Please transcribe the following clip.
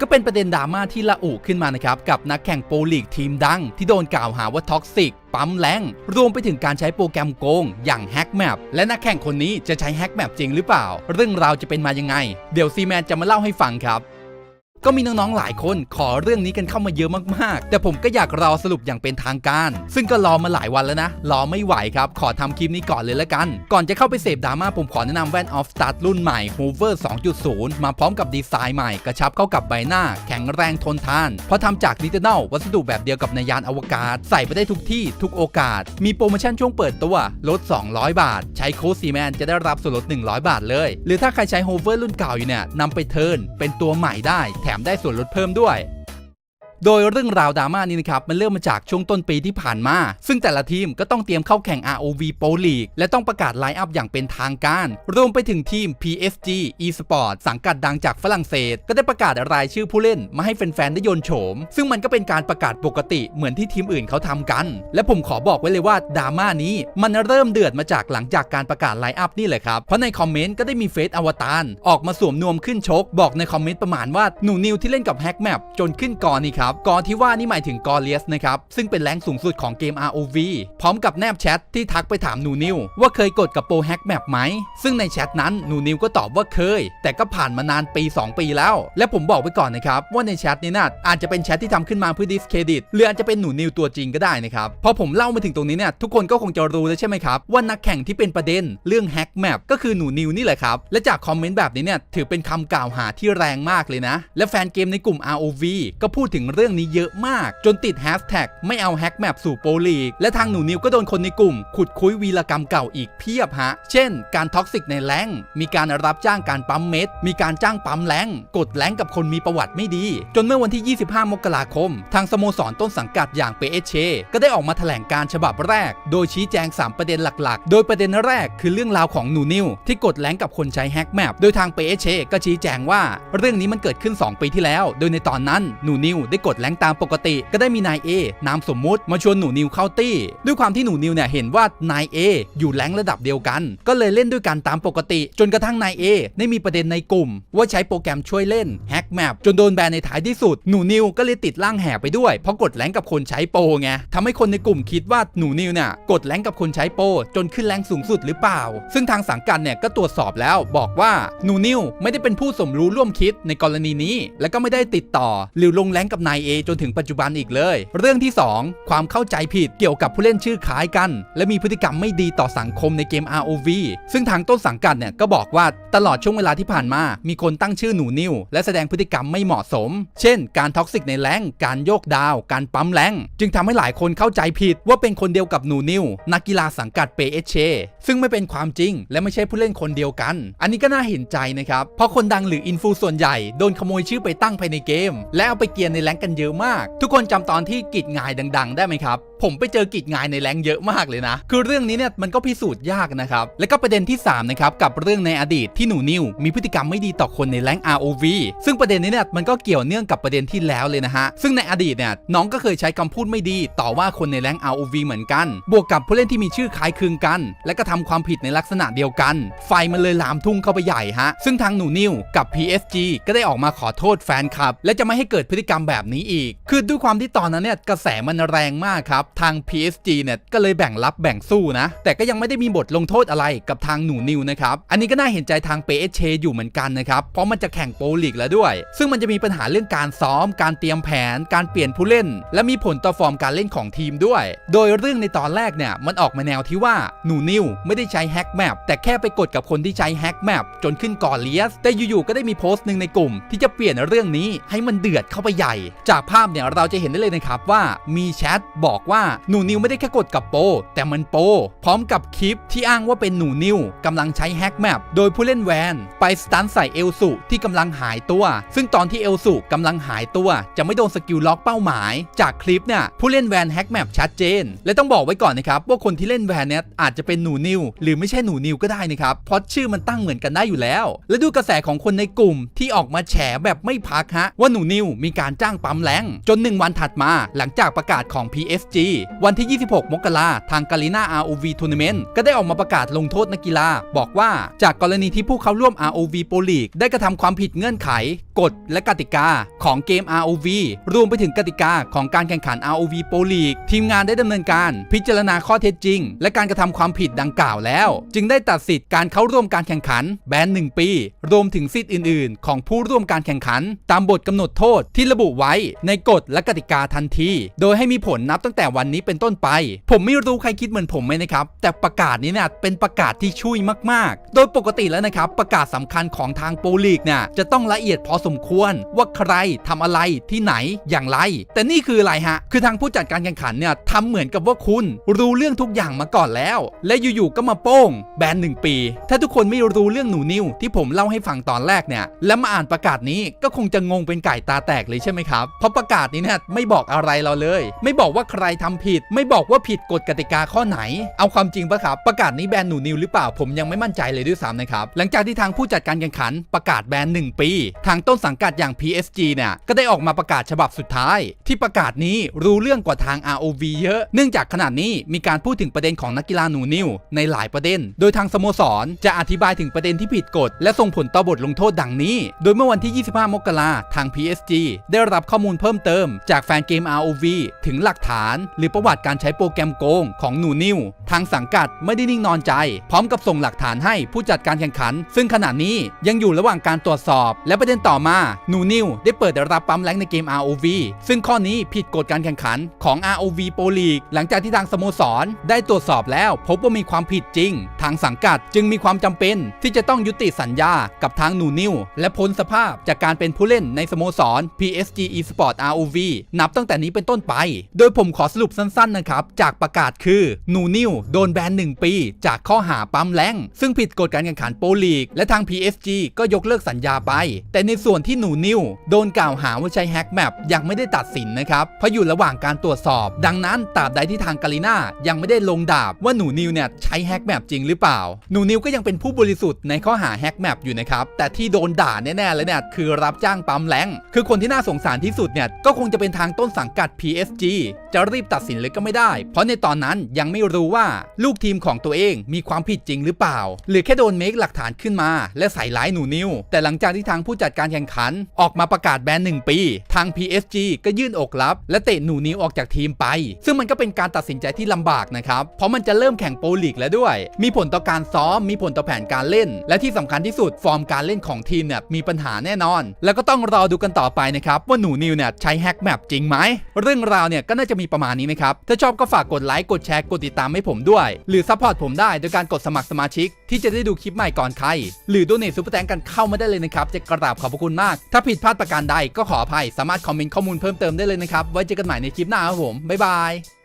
ก็เป็นประเด็นดราม่าที่ละอุขึ้นมานะครับกับนักแข่งโปรลีกทีมดัง ที่โดนกล่าวหาว่าท็อกซิกปั๊มแรงรวมไปถึงการใช้โปรแกรมโกง อย่างแฮกแมปและนักแข่งคนนี้จะใช้แฮกแมปจริงหรือเปล่า เรื่องราวจะเป็นมายังไง เดี๋ยวซีแมนจะมาเล่าให้ฟังครับ ก็มีน้องๆหลายคนขอเรื่องนี้กันเข้ามาเยอะมากๆ แต่ผมก็อยากรอสรุปอย่างเป็นทางการ ซึ่งก็รอมาหลายวันแล้วนะ รอไม่ไหวครับ ขอทำคลิปนี้ก่อนเลยละกัน ก่อนจะเข้าไปเสพดราม่าผมขอแนะนำแว่น Off Start รุ่นใหม่ Hoover 2.0 มาพร้อมกับดีไซน์ใหม่กระชับเข้ากับใบหน้า แข็งแรงทนทาน เพราะทำจากนิเทน a ลวัสดุแบบเดียวกับในยานอวกาศ ใส่ไปได้ทุกที่ทุกโอกาส มีโปรโมชั่นช่วงเปิดตัวลด 200 บาท ใช้โค้ดซีแมนจะได้รับส่วนลด 100 บาทเลย หรือถ้าใครใช้ Hover รุ่นเก่าอยู่เนี่ยนำไปเทิร์นเป็นตัวใหม่ได้แถมได้ส่วนลดเพิ่มด้วย โดยเรื่องราวดราม่านี้นะครับมันเริ่มมาจากช่วงต้นปีที่ผ่านมา ซึ่งแต่ละทีมก็ต้องเตรียมเข้าแข่ง ROV Pro League และต้องประกาศไลน์อัพอย่างเป็นทางการ รวมไปถึงทีม PSG Esport สังกัดดังจากฝรั่งเศส ก็ได้ประกาศรายชื่อผู้เล่นมาให้แฟนๆได้ยนโฉม ซึ่งมันก็เป็นการประกาศปกติเหมือนที่ทีมอื่นเขาทำกัน และผมขอบอกไว้เลยว่าดราม่านี้ มันเริ่มเดือดมาจากหลังจากการประกาศไลน์อัพนี่แหละครับเพราะในคอมเมนต์ก็ได้มีเฟซอวตารออกมาสวมนวมขึ้นชก บอกในคอมเมนต์ประมาณว่าหนูนิวที่เล่นกับแฮกแมปจนขึ้นกอนี่ครับกอที่ว่านี่หมายถึงกอเลียสนะครับซึ่งเป็นแรงสูงสุดของเกม ROV พร้อมกับแนบแชทที่ทักไปถามนูนิวว่าเคยกดกับโปรแฮกแมปไหม ซึ่งในแชทนั้นนูนิวก็ตอบว่าเคย แต่ก็ผ่านมานานปี 2 ปีแล้ว และผมบอกไว้ก่อนนะครับ ว่าในแชทนี้นะอาจจะเป็นแชทที่ทำขึ้นมาเพื่อดิสเครดิตหรืออาจจะเป็นหนูนิวตัวจริงก็ได้นะครับพอผมเล่ามาถึงตรงนี้เนี่ยทุกคนก็คงจะรู้แล้วใช่ไหมครับว่านักแข่งที่เป็นประเด็นเรื่องแฮกแมปก็คือหนูนิวนี่แหละครับและจากคอมเมนต์แบบนี้เนี่ยถือเป็นคำกล่าวหาที่แรงมากเลยนะ และแฟนเกมในกลุ่ม ROV ก็พูดถึงเรื่องนี้เยอะมาก จนติดแฮชแท็กไม่เอาแฮกแมปสู่โปรลีก และทางหนูนิวก็โดนคนในกลุ่ม ขุดคุยวีรกรรมเก่าอีกเพียบฮะ เช่น การท็อกซิกในแรงมีการรับจ้างการปั๊มเม็ด มีการจ้างปั๊มแรงกดแรงกับคนมีประวัติไม่ดี จนเมื่อวันที่ 25 มกราคม ทางสโมสรต้นสังกัดอย่างเปเอเชก็ได้ออกมาแถลงการฉบับแรก โดยชี้แจง 3 ประเด็นหลักๆ โดยประเด็นแรกคือเรื่องราวของหนูนิวที่กดแรงกับคนใช้แฮกแมปโดยทางเปเอเชก็ชี้แจงว่า เรื่องนี้มันเกิดขึ้น 2 ปีที่แล้ว โดยในตอนนั้นหนูนิวได้กดดแรงตามปกติ ก็ได้มีนายเอนามสมมุติมาชวนหนูนิวเข้าตี้ ด้วยความที่หนูนิวเนี่ยเห็นว่านายเออยู่แรงระดับเดียวกัน ก็เลยเล่นด้วยกันตามปกติ จนกระทั่งนายเอได้มีประเด็นในกลุ่ม ว่าใช้โปรแกรมช่วยเล่นแฮกแมปจนโดนแบนในท้ายที่สุดหนูนิวก็เลยติดร่างแห่ไปด้วยเพราะกดแรงกับคนใช้โปรไงทำให้คนในกลุ่มคิดว่าหนูนิวเนี่ยกดแรงกับคนใช้โปรจนขึ้นแรงสูงสุดหรือเปล่า ซึ่งทางสังกัดเนี่ยก็ตรวจสอบแล้วบอกว่าหนูนิวไม่ได้เป็นผู้สมรู้ร่วมคิดในกรณีนี้ และก็ไม่ได้ติดต่อหรือลงแรงกับนายเอจนถึงปัจจุบันอีกเลย เรื่องที่สองความเข้าใจผิดเกี่ยวกับผู้เล่นชื่อคล้ายกัน และมีพฤติกรรมไม่ดีต่อสังคมในเกม ROV ซึ่งทางต้นสังกัดเนี่ยก็บอกว่าตลอดช่วงเวลาที่ผ่านมา มีคนตั้งชื่อหนูนิวและแสดงพฤติกรรมไม่เหมาะสม เช่น การท็อกซิกในแรงการโยกดาว การปั๊มแรงจึงทำให้หลายคนเข้าใจผิดว่าเป็นคนเดียวกับหนูนิวนักกีฬาสังกัดเปเอเชซึ่งไม่เป็นความจริง และไม่ใช่ผู้เล่นคนเดียวกัน อันนี้ก็น่าเห็นใจนะครับเพราะคนดังหรืออินฟูส่วนใหญ่โดนขโมยชื่อไปตั้งภายในเกม และเอาไปเกียนในแรงกันเยอะมาก ทุกคนจำตอนที่กิจงายดัง ๆ ได้ไหมครับ ผมไปเจอกิจงายในแรงเยอะมากเลยนะ คือเรื่องนี้เนี่ยมันก็พิสูจน์ยากนะครับ แล้วก็ประเด็นที่3นะครับกับเรื่องในอดีตที่หนูนิวมีพฤติกรรมไม่ดีต่อคนในแรง ROV ซึ่งประเด็นนี้เนี่ยมันก็เกี่ยวเนื่องกับประเด็นที่แล้วเลยนะฮะซึ่งในอดีตเนี่ยน้องก็เคยใช้คำพูดไม่ดี ต่อว่าคนในแรง ROV เหมือนกัน บวกกับผู้เล่นที่มีชื่อคล้ายคลึงกัน และก็ทำความผิดในลักษณะเดียวกัน ไฟมันเลยลามทุ่งเข้าไปใหญ่ฮะซึ่งทางหนูนิวกับ PSG ก็ได้ออกมาขอโทษแฟนคลับ และจะไม่ให้เกิดพฤติกรรมแบบนี้อีก คือด้วยความที่ตอนนั้นเนี่ยกระแสมันแรงมากครับ ทาง PSG เนี่ยก็เลยแบ่งรับแบ่งสู้นะ แต่ก็ยังไม่ได้มีบทลงโทษอะไรกับทางหนูนิวนะครับ อันนี้ก็น่าเห็นใจทางเปเอเชอยู่เหมือนกันนะครับ เพราะมันจะแข่งโปรลีกแล้วด้วย ซึ่งมันจะมีปัญหาเรื่องการซ้อม การเตรียมแผน การเปลี่ยนผู้เล่น และมีผลต่อฟอร์มการเล่นของทีมด้วย โดยเรื่องในตอนแรกเนี่ยมันออกมาแนวที่ว่าหนูนิวไม่ได้ใช้แฮกแมปแต่แค่ไปกดกับคนที่ใช้แฮกแมปจนขึ้นก่อนเลียสแต่อยู่ๆก็ได้มีโพสต์หนึ่งในกลุ่ม ที่จะเปลี่ยนเรื่องนี้ให้มันเดือดเข้าไปใหญ่จากภาพเนี่ยเราจะเห็นได้เลยนะครับว่ามีแชทบอกว่าหนูนิวไม่ได้แค่กดกับโป แต่มันโป พร้อมกับคลิปที่อ้างว่าเป็นหนูนิวกำลังใช้แฮกแมปโดยผู้เล่นแวนไปสตันใส่เอลสุที่กำลังหายตัว ซึ่งตอนที่เอลสุกำลังหายตัว จะไม่โดนสกิลล็อกเป้าหมาย จากคลิปเนี่ยผู้เล่นแวนแฮกแมปชัดเจน และต้องบอกไว้ก่อนนะครับว่าคนที่เล่นแวนเนี่ยอาจจะเป็นหนูนิวหรือไม่ใช่หนูนิวก็ได้นะครับเพราะชื่อมันตั้งเหมือนกันได้อยู่แล้ว และดูกระแสของคนในกลุ่มที่ออกมาแฉแบบไม่พักฮะว่าหนูนิวมีการจ้างปปั๊มแรงจน 1 วันถัดมาหลังจากประกาศของ PSG วันที่ 26 มกราทางกาลิน่า ROV Tournament ก็ได้ออกมาประกาศลงโทษนักกีฬา บอกว่าจากกรณีที่ผู้เข้าร่วม ROV Pro League ได้กระทำความผิดเงื่อนไข กฎและกติกาของเกม ROV รวมไปถึงกติกาของการแข่งขัน ROV Pro League ทีมงานได้ดำเนินการ พิจารณาข้อเท็จจริง และการกระทำความผิดดังกล่าวแล้ว จึงได้ตัดสิทธิ์การเข้าร่วมการแข่งขัน แบน1ปี รวมถึงสิทธิ์อื่น ๆ ของผู้ร่วมการแข่งขัน ตามบทกำหนดโทษที่ระบุไว้ในกฎและกติกาทันที โดยให้มีผลนับตั้งแต่วันนี้เป็นต้นไป ผมไม่รู้ใครคิดเหมือนผมไหมนะครับ แต่ประกาศนี้เนี่ยเป็นประกาศที่ช่วยมาก ๆ โดยปกติแล้วนะครับ ประกาศสำคัญของทางโปรลีกเนี่ยจะต้องละเอียดพอสมควรว่าใครทำอะไรที่ไหนอย่างไร แต่นี่คืออะไรฮะ คือทางผู้จัดการแข่งขันเนี่ยทำเหมือนกับว่าคุณรู้เรื่องทุกอย่างมาก่อนแล้ว และอยู่ๆก็มาโป้ง แบนหนึ่งปี ถ้าทุกคนไม่รู้เรื่องหนูนิวที่ผมเล่าให้ฟังตอนแรกเนี่ยแล้วมาอ่านประกาศนี้ก็คงจะงงเป็นไก่ตาแตกเลยใช่ไหมครับเพราะประกาศนี้เนี่ยไม่บอกอะไรเราเลย ไม่บอกว่าใครทำผิด ไม่บอกว่าผิดกฎกติกาข้อไหน เอาความจริงปะครับประกาศนี้แบนหนูนิวหรือเปล่าผมยังไม่มั่นใจเลยด้วยซ้ำนะครับหลังจากที่ทางผู้จัดการแข่งขันประกาศแบนหนึ่งปี ทางต้นสังกัดอย่าง PSG เนี่ยก็ได้ออกมาประกาศฉบับสุดท้าย ที่ประกาศนี้รู้เรื่องกว่าทาง ROV เยอะ เนื่องจากขณะนี้มีการพูดถึงประเด็นของนักกีฬาหนูนิวในหลายประเด็น โดยทางสโมสรจะอธิบายถึงประเด็นที่ผิดกฎและส่งผลต่อบทลงโทษดังนี้ โดยเมื่อวันที่ 25 มกราทาง PSG ได้รับข้อมูลเพิ่มเติม จากแฟนเกม ROV ถึงหลักฐาน หรือประวัติการใช้โปรแกรมโกงของหนูนิวทางสังกัดไม่ได้นิ่งนอนใจ พร้อมกับส่งหลักฐานให้ผู้จัดการแข่งขัน ซึ่งขณะนี้ยังอยู่ระหว่างการตรวจสอบ และประเด็นต่อมาหนูนิวได้เปิดรับปั๊มแรงในเกม ROV ซึ่งข้อนี้ผิดกฎการแข่งขันของ ROV Pro League หลังจากที่ทางสโมสรได้ตรวจสอบแล้ว พบว่ามีความผิดจริง ทางสังกัดจึงมีความจำเป็น ที่จะต้องยุติสัญญากับทางหนูนิวและพ้นสภาพจากการเป็นผู้เล่นในสโมสร PSG Sport ROV นับตั้งแต่นี้เป็นต้นไป โดยผมขอสรุปสั้นๆนะครับ จากประกาศคือหนูนิวโดนแบน 1 ปี จากข้อหาปั๊มแรงซึ่งผิดกฎการแข่งขันโปลีก และทาง PSG ก็ยกเลิกสัญญาไป แต่ในส่วนที่หนูนิวโดนกล่าวหาว่าใช้แฮกแมปยังไม่ได้ตัดสินนะครับ เพราะอยู่ระหว่างการตรวจสอบ ดังนั้นตราบใดที่ทางกาลิน่ายังไม่ได้ลงดาบว่าหนูนิวเนี่ยใช้แฮกแมปจริงหรือเปล่า หนูนิวก็ยังเป็นผู้บริสุทธิ์ในข้อหาแฮกแมปอยู่นะครับ แต่ที่โดนด่าแน่ๆเลยเนี่ยคือรับจ้างปั๊มแรงคือคนที่น่าสงสารที่สุดเนี่ยก็คงจะเป็นทางต้นสังกัด PSG จะรีบตัดสินเลยก็ไม่ได้ เพราะในตอนนั้นยังไม่รู้ว่าลูกทีมของตัวเองมีความผิดจริงหรือเปล่า หรือแค่โดนเมคหลักฐานขึ้นมา และใส่ร้ายหนูนิว แต่หลังจากที่ทางผู้จัดการแข่งขัน ออกมาประกาศแบนหนึ่งปี ทาง PSG ก็ยื่นอกรับ และเตะหนูนิวออกจากทีมไป ซึ่งมันก็เป็นการตัดสินใจที่ลำบากนะครับ เพราะมันจะเริ่มแข่งโปรลีกแล้วด้วย มีผลต่อการซ้อม มีผลต่อแผนการเล่น และที่สำคัญที่สุดฟอร์มการเล่นของทีมเนี่ยมีปัญหาแน่นอน แล้วก็ต้องรอดูกันต่อไปนะครับว่าหนูนิวเนี่ยใช้แฮกแมปจริงไหม เรื่องราวเนี่ยก็น่าจะมีประมาณนี้นะครับ ถ้าชอบก็ฝากกดไลค์ กดแชร์ กดติดตามให้ผมด้วย หรือซัพพอร์ตผมได้โดยการกดสมัครสมาชิก ที่จะได้ดูคลิปใหม่ก่อนใคร หรือดูเนทซูเปอร์แตงกันเข้ามาได้เลยนะครับ จะกราบขอบพระคุณมาก ถ้าผิดพลาดประการใดก็ขออภัย สามารถคอมเมนต์ข้อมูลเพิ่มเติมได้เลยนะครับ ไว้เจอกันใหม่ในคลิปหน้าครับผม บ๊ายบาย